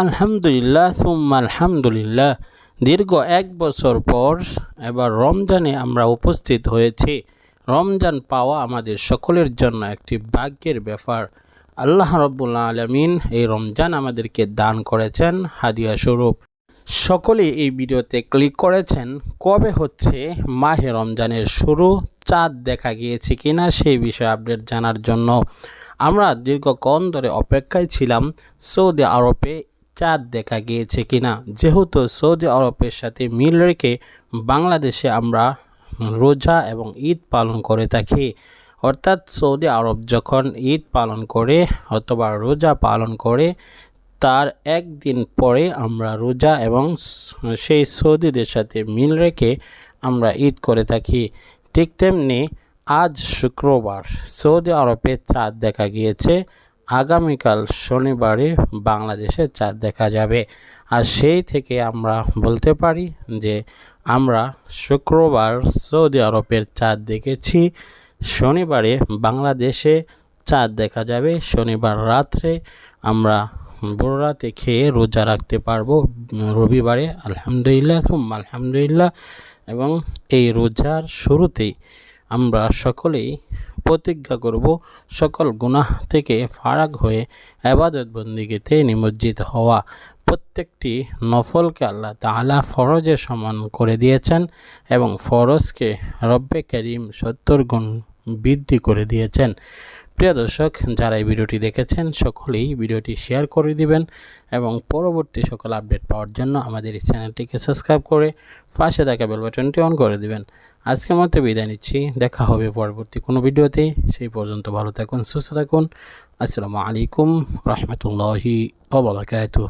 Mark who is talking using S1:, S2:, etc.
S1: আলহামদুলিল্লাহ, সুম্মা আলহামদুলিল্লাহ। দীর্ঘ এক বছর পর এবার রমজানে আমরা উপস্থিত হয়েছি। রমজান পাওয়া আমাদের সকলের জন্য একটি ভাগ্যের ব্যাপার। আল্লাহ রব্বুল্লা আলমিন এই রমজান আমাদেরকে দান করেছেন হাদিয়া স্বরূপ। সকলে এই ভিডিওতে ক্লিক করেছেন, কবে হচ্ছে মাহে রমজানের শুরু, চাঁদ দেখা গিয়েছে কিনা সেই বিষয়ে আপডেট জানার জন্য। আমরা দীর্ঘক্ষণ ধরে অপেক্ষায় ছিলাম সৌদি আরবে চাঁদ দেখা গিয়েছে কিনা? যেহেতু সৌদি আরবের সাথে মিল রেখে বাংলাদেশে আমরা রোজা এবং ঈদ পালন করে থাকি, অর্থাৎ সৌদি আরব যখন ঈদ পালন করে অথবা রোজা পালন করে, তার একদিন পরে আমরা রোজা এবং সেই সৌদিদের সাথে মিল রেখে আমরা ঈদ করে থাকি। ঠিক তেমনি আজ শুক্রবার সৌদি আরবে চাঁদ দেখা গিয়েছে। আগামীকাল শনিবারে বাংলাদেশে চাঁদ দেখা যাবে। আর সেই থেকে আমরা বলতে পারি যে আমরা শুক্রবার সৌদি আরবের চাঁদ দেখেছি। শনিবারে বাংলাদেশে চাঁদ দেখা যাবে। শনিবার রাত্রে আমরা বড় রাতে খেয়ে রোজা রাখতে পারব। রবিবারে আলহামদুলিল্লাহ, সুম্মা আলহামদুলিল্লাহ। এবং এই রোজার শুরুতেই আমরা সকলেই প্রতিজ্ঞা করব, সকল গুনাহ থেকে ফারাক হয়ে আবাদত বন্দিগিতে নিমজ্জিত হওয়া। প্রত্যেকটি নফলকে আল্লাহ তালা ফরজের সমান করে দিয়েছেন এবং ফরজকে রব্বে করিম সত্তর গুণ বৃদ্ধি করে দিয়েছেন। প্রিয় দর্শক, যারা এই ভিডিওটি দেখেছেন, সকলেই ভিডিওটি শেয়ার করে দিবেন এবং পরবর্তী সকল আপডেট পাওয়ার জন্য আমাদের এই চ্যানেলটিকে সাবস্ক্রাইব করে পাশে থাকা বেল বাটনটি অন করে দিবেন। আজকের মতো বিদায় নিচ্ছি। দেখা হবে পরবর্তী কোনো ভিডিওতে। সেই পর্যন্ত ভালো থাকুন, সুস্থ থাকুন। আসসালামু আলাইকুম, রহমতুল্লাহি ওবরাকাতুহ